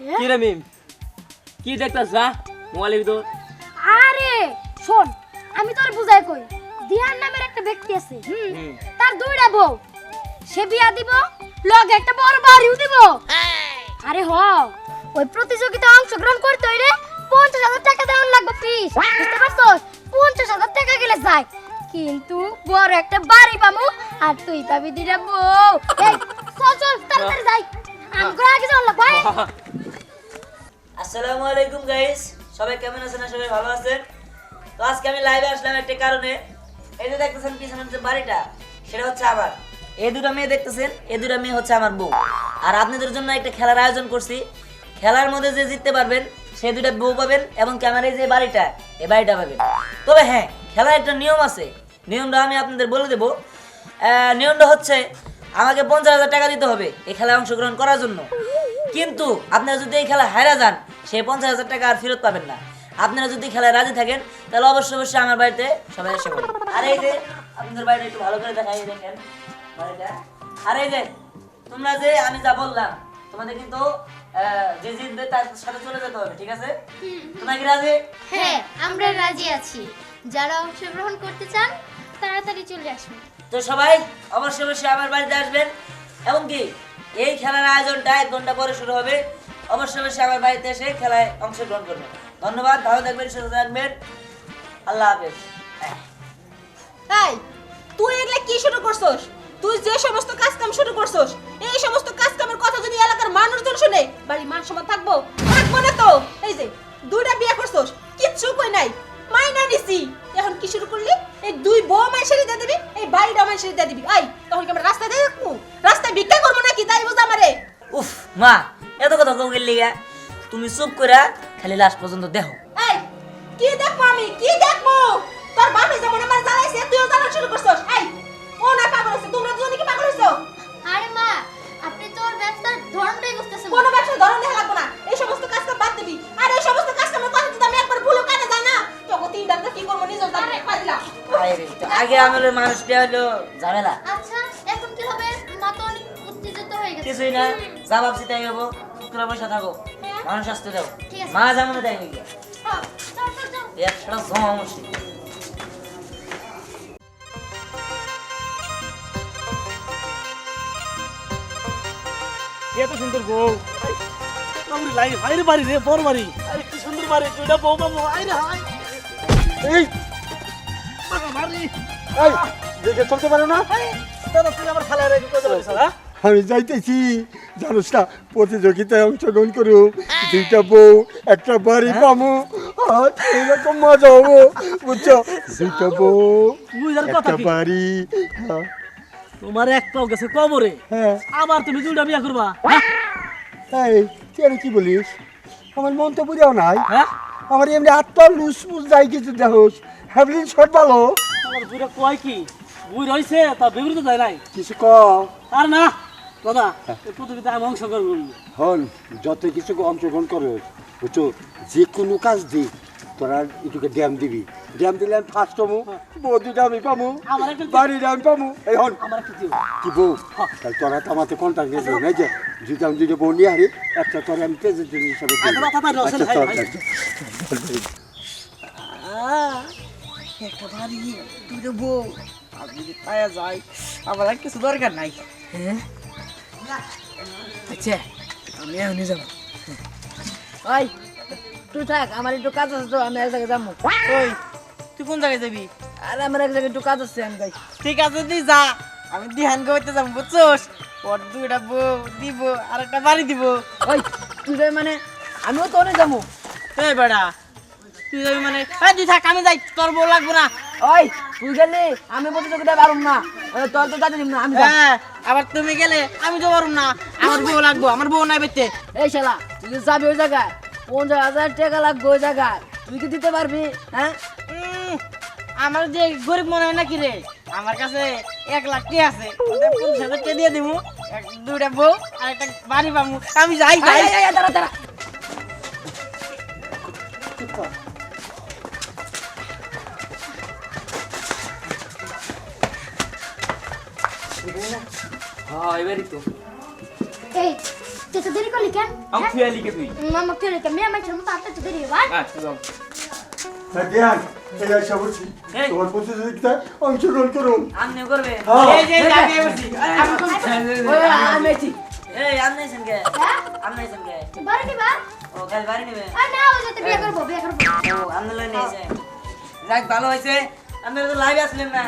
কি রে মিম? কি দেখতাস যা মোবাইলের ভিতর? আরে শোন আমি তোর বুঝাই কই। দিহান নামের একটা ব্যক্তি আছে হুম। তার দুইটা বউ। সে বিয়া দিব লগে একটা বড় বাড়িও দিব। আরে হ ওই প্রতিযোগিতায় অংশগ্রহণ করতে হইলে পঞ্চাশ হাজার টাকা দেওয়ার লাগবে ফিস বুঝতে পারছস? পঞ্চাশ হাজার টাকা গেলে যায়। কিন্তু বড় একটা বাড়ি পামু আর তুই পাবি দিটা বউ। এই চল চল তাড়াতাড়ি যাই। আমগো আগে চল ভাই আসসালামু আলাইকুম গাইস সবাই কেমন আছেন? সবাই ভালো আছেন। তো আজকে আমি লাইভে আসলাম একটা কারণে। এই যে দেখতেছেন পিছনের যে বাড়িটা, সেটা হচ্ছে আমার। এই দুটো মেয়ে দেখতেছেন এই দুটো মেয়ে হচ্ছে আমার বউ। আর আপনাদের জন্য একটা খেলার আয়োজন করছি। খেলার মধ্যে যে জিততে পারবেন, সে দুটা বউ পাবেন এবং ক্যামেরায় যে বাড়িটা এই বাড়িটা পাবেন। তবে হ্যাঁ খেলার একটা নিয়ম আছে। নিয়মটা আমি আপনাদের বলে দেবো। নিয়মটা হচ্ছে, আমাকে পঞ্চাশ হাজার টাকা দিতে হবে এই খেলায় অংশগ্রহণ করার জন্য। কিন্তু আপনারা যদি এই খেলা হারা যান সেই পঞ্চাশ হাজার টাকা আর ফেরত পাবেন না। আপনারা যদি খেলায় রাজি থাকেন তাহলে অবশ্যই অবশ্যই আমার বাড়িতে সবাই এসে পড়েন আর এই যে আপনাদের বাড়িটা একটু ভালো করে দেখাই দেখেন বাড়িটা। আর এই যে তোমরা যে আমি যা বললাম তোমাদের কিন্তু যে জিতবে তার সাথে চলে যেতে হবে ঠিক আছে? তোমরা কি রাজি? হ্যাঁ আমরা রাজি আছি। যারা অংশগ্রহণ করতে চান তাড়াতাড়ি চলে আসুন। তো সবাই অবশ্যই অবশ্যই আমার বাড়িতে আসবেন। এবং কি এই খেলার আয়োজনটা এক ঘণ্টা পরে শুরু হবে। অবশ্যই অবশ্যই আমার বাড়িতে এসে খেলায় অংশগ্রহণ করবেন ধন্যবাদ ভালো থাকবেন সুস্থ থাকবেন। আল্লাহ হাফেজ। তাই তুই এগুলা কি শুরু করছস? তুই যে সমস্ত কাজ কাম শুরু করছস এই সমস্ত কাজ কামের কথা যদি এলাকার মানুষজন শুনে বাড়ি মান সম্মান থাকব? থাকব না তো? এই যে দুইটা বিয়ে করছস কিচ্ছু কই নাই। মাইনা নিছি। এখন কি শুরু করলি? এই দুই বউ মাইশারি দিয়ে দিবি এই বাড়িটা মাইশারি দিয়ে দিবি। আই তখন কি আমরা রাস্তায় দিয়ে রাস্তায় ভিক্ষা করব নাকি? তাই বুঝ আমারে। উফ মা এত কথা কৌ গেলি গা তুমি চুপ করে খালি লাস্ট পর্যন্ত দেখো। এই কি দেখব আমি? কি দেখব? তোর বাপে যেমন আমার জ্বালাইছে তুইও জ্বালা শুরু করছস। এই ও না পাগল হইছে তোমরা দুজনে কি পাগল হইছো? আরে মা আপনি তো ওর ব্যবসার ধরনটাই বুঝতেছেন। কোনো ব্যবসা ধরন দেখা লাগবো না। এই সমস্ত কাজ কাম বাদ দিবি। আর এই সমস্ত কাজ কামের কথা যদি আমি একবার ভুলো কানে যাই না তোকে তিনটা তো কি করব? নিজের আরে, তো আগে আমাদের মানুষটা হলো ঝামেলা। আচ্ছা এখন কি হবে? মা তো অনেক উত্তেজিত হয়ে গেছে। কিছুই না যা ভাবছি তাই হব করে বসে থাকো। মানুষ আসতে দাও। মা যেমন হ্যাঁ, যাও, যাও। একশোটা সমস্যা এত সুন্দর বউ। আমরা লাই ভাইরে বাড়ি রে বড় বাড়ি। আরে কি সুন্দর বাড়ি তুইটা বউ পাবো আইরে হাই। এই। বাবা বাড়ি। এই দেখে চলতে পারো না? দাদা তুই আমার খেলায় রেখে কোথায় বলিস হ্যাঁ? আমি যাইতেছি। জানোস না প্রতিযোগিতায় অংশগ্রহণ করু দুইটা বউ একটা বাড়ি পামু আর এরকম মজা হব বুঝছ? দুইটা বউ একটা বাড়ি হ্যাঁ, তোমার এক পাও গেছে কবরে। হ্যাঁ। আবার তুমি দুইটা বিয়া করবা? হ্যাঁ। এই তুই কি বলিস? আমার মন তো বুঝাও নাই। হ্যাঁ? আমার এমনি পা লুজ মুজ যাই কিছু দেখোস। হ্যাভলিন শট ভালো। আমার বুড়া কয় কি? বুই রইছে তা বিবৃত যায় নাই। কিছু ক আর না। দাদা আমি অংশগ্রহণ করব হন যত কিছু অংশগ্রহণ করো বুঝছ? যে কোনো কাজ দি তোরা এটুকে ড্যাম দিবি। ড্যাম দিলে আমি ফার্স্ট হমু বৌদিটা আমি পামু আমার একটা বাড়িটা আমি পামু। এই হন। আমার একটু দিও কি বউ? তাহলে তোরা তো আমাকে কন্ট্যাক্ট নিয়ে নাই যে যদি আমি দুটো বউ নিয়ে হারি একটা তোরা আমি প্রেসিডেন্ট হিসাবে আচ্ছা, আচ্ছা। একটা বাড়ি দুটো বউ। আমি যদি পায়া যাই আমার আর কিছু দরকার নাই। হ্যাঁ? আচ্ছা আমি এখনই যাব। ওই তুই থাক আমার একটু কাজ আছে তো আমি এক জায়গায় যাব। ওই তুই কোন জায়গায় যাবি? আর আমার এক জায়গায় একটু কাজ আছে আমি যাই। ঠিক আছে তুই যা। আমি দিহান করতে যাব বুঝছোস? ওর দুইটা বউ দিব আর একটা বাড়ি দিব। ওই তুই যাই মানে আমিও তো অনেক যাব। এই বেড়া তুই যাবি মানে এই তুই থাক আমি যাই তোর বউ লাগবো না। ওই তুই গেলি আমি প্রতিযোগিতায় পারুম না। তোর তো দিব না আমি হ্যাঁ আবার তুমি গেলে আমি তো পারুম না। আমার বউ লাগবো আমার বউ নাই বেতে এই শালা তুই যাবি ওই জায়গায় পঞ্চাশ হাজার টাকা লাগবে ওই জায়গায় তুই কি দিতে পারবি হ্যাঁ? আমার যে গরিব মনে হয় নাকি রে? আমার কাছে এক লাখ কে আছে পঞ্চাশ হাজার টাকা দিয়ে দিব দুইটা বউ আর একটা বাড়ি পাবো আমি যাই যাই। দাঁড়া দাঁড়া। হ্যাঁ এবারই তো। এই তুই তো দেরি করলি কেন? আমি হ্যাঁ? থুয়া লিখে তুই? মামা তুই লিখে মেয়ে আমার মতো আটটা তো দেরি হয়। আচ্ছা যাও। হ্যাঁ, জ্ঞান এই আশা করছি তোমার প্রতিযোগিতায় অংশগ্রহণ করুন। আমনে করবে। হ্যাঁ। এই যে আমি আমি কোন ওই আমি আছি। এই হ্যাঁ? বাড়ি ও বাড়ি নেবে। আর না যেতে বিয়ে করব বিয়ে করব। ও যাক ভালো হয়েছে। আপনারা তো লাইভে আসলেন না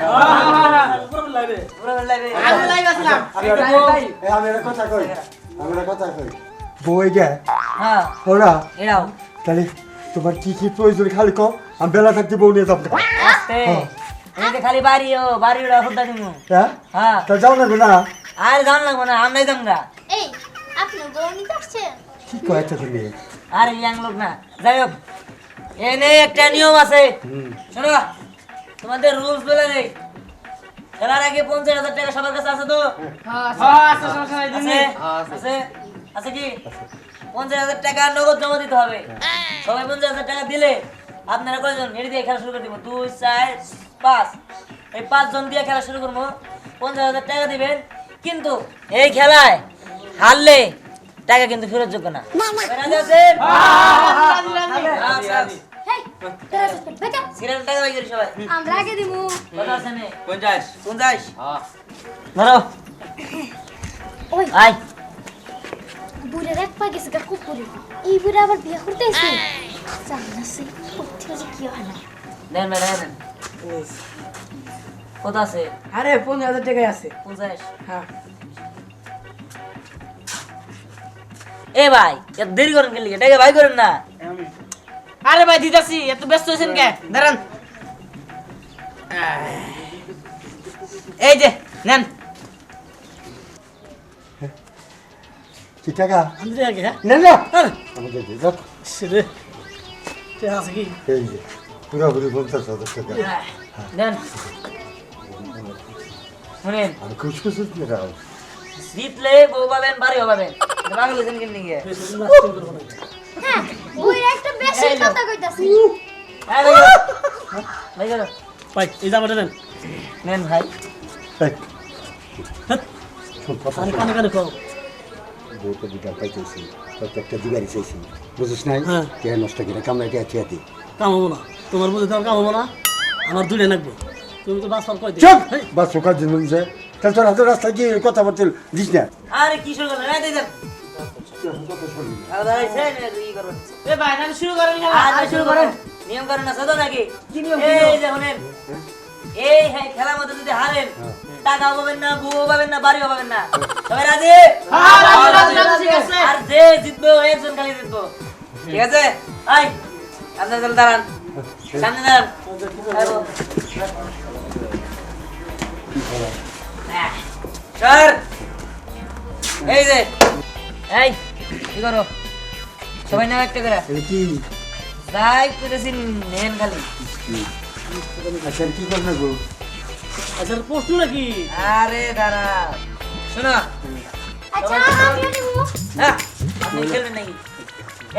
পুরো লাইবে পুরো লাইভে আমি লাইভ আসলাম আমি একটা এই, আমি একটা কথা কই আমি একটা কথা কই বই গে হ্যাঁ ওরা এরাও তাহলে তোমার কি কি প্রয়োজন খালি কম আমি বেলা থাকতে বউ নিয়ে যাব আস্তে এই খালি বাড়ি ও বাড়ি দিমু হ্যাঁ হ্যাঁ তা যাও না না আর জান লাগবো না আমরাই যামগা এই আপনি বউ নিতে আসছেন কি কয়েছে তুমি আর ইয়াং লোক না যাই হোক এনে একটা নিয়ম আছে শোনো তোমাদের রুলস বলে নেই খেলার আগে পঞ্চাশ হাজার টাকা সবার কাছে আছে তো? হ্যাঁ সমস্যা আছে আছে আছে কি? পঞ্চাশ হাজার টাকা নগদ জমা দিতে হবে। সবাই পঞ্চাশ হাজার টাকা দিলে আপনারা কয়জন? হেঁটে দিয়ে খেলা শুরু করে দিব। দুই চার পাঁচ। এই পাঁচজন দিয়ে খেলা শুরু করব। পঞ্চাশ হাজার টাকা দিবেন। কিন্তু এই খেলায় হারলে টাকা কিন্তু ফেরত যোগ্য না। আমরা আগে দিমু কত আছে নে। পঞ্চাশ। পঞ্চাশ? ধরো। আয়। বুড়ে এক পা গেছে গা কুকুরে। এই বুড়ে আবার বিয়ে করতে এসে? জানাসি কোথা যে কি হয় না। দেন ভাই দেন। কত আছে। আরে পনেরো হাজার টাকায় আছে। পঞ্চাশ? হ্যাঁ। এ ভাই এত দেরি করেন কেন? টাকা ভাই করেন না। আরে ভাই দিদাসি এত ব্যস্ত হয়েছেন কে? দাঁড়ান। এই যে নেন। কি টাকা আমি দিয়ে আগে হ্যাঁ না না আমাদের দিয়ে যাও। সেরে তে আছে কি? এই যে পুরোপুরি পঞ্চাশ হাজার টাকা। দেন শুনেন। আমি খুশ খুশ মেরা জিতলে বউ পাবেন বাড়িও পাবেন। পাগল হয়েছেন কেন? কথা কইতাছি হ্যাঁ, ভাই। ভাই এই জামাটা নেন নেন ভাই কানে কানে খাও বউকে বিকাল পাইতেছি প্রত্যেকটা দিবারই চাইছি বুঝিস নাই হ্যাঁ। কে নষ্ট করে কামড়াইতে আছে দি কামাবো না তোমার বুঝে তোমার কামাবো না আমার দুইটা নাকবো তুমি তো দিস না আরে কি এ ভাই তাহলে শুরু করেন খেলা শুরু করেন। নিয়ম করেন না সাদো নাকি? এই যে শুনেন এই হ্যাঁ খেলার মধ্যে যদি হারেন টাকাও পাবেন না বউও পাবেন না বাড়িও পাবেন না। সবাই রাজি? আর যে জিতবে একজন খালি জিতবো। ঠিক আছে? আই আপনার তাহলে দাঁড়ান। সামনে দাঁড়ান। হ্যাঁ। স্যার এই যে। এই। কি করো সবাই নাও একটা করে। কি যাই করেছি নেন খালি। আচ্ছা কি করবে গো? আচ্ছা পোস্ট নাকি? আরে দাঁড়া। শোনো। আচ্ছা আমি দিমু হ্যাঁ, আপনি খেলবেন নাকি?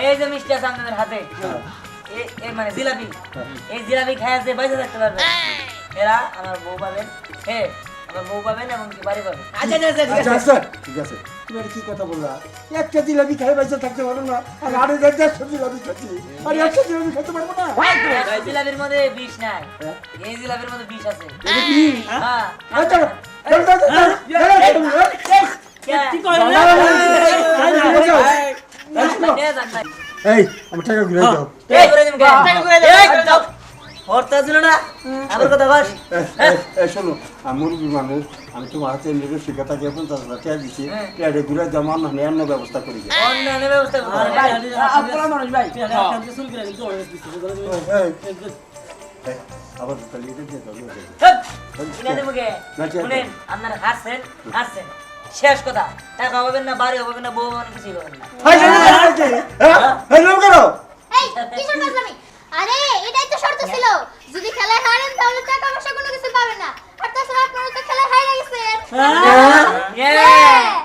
এই যে মিষ্টি আছে আপনাদের হাতে। মানে জিলাপি। এই জিলাপি খায় যে বাইসে থাকতে পারবে। এরা আমার বউ পাবেন হে আমার বউ পাবেন এবং কি বাড়ি পাবেন আচ্ছা আচ্ছা ঠিক আচ্ছা আছে আচ্ছা ঠিক আছে তুমি কি কথা বললা একটা জিলাপি খাই বাইসে থাকতে পারো না আর আড়াই হাজার দেড়শো জিলাপি খাচ্ছি আর একটা জিলাপি খেতে পারব না জিলাপির মধ্যে বিষ নাই এই জিলাপির মধ্যে বিষ আছে হ্যাঁ এই চলো, চলো, চলো, চলো, চলো, চলো, চলো, চলো। কি কয় রে? এই আমার টাকা ঘুরে দাও ছিল না আমার কথা শোনো আমি তোমার হাতে নিজের দিচ্ছি ঘুরে অন্য অন্য ব্যবস্থা করি আবার তাহলে এটা দিয়ে দাও, আপনারা হাসছেন হাসছেন শেষ কথা টাকা পাবেন না বাড়ি পাবেন না বউ পাবেন কিছু পাবেন না হ্যাঁ? আরে এটাই তো শর্ত ছিল যদি খেলায় হারেন তাহলে টাকা পয়সা কোনো কিছু পাবেন না আর তাছাড়া আপনারা তো খেলায় হারে গেছেন Yeah! হ্যাঁ।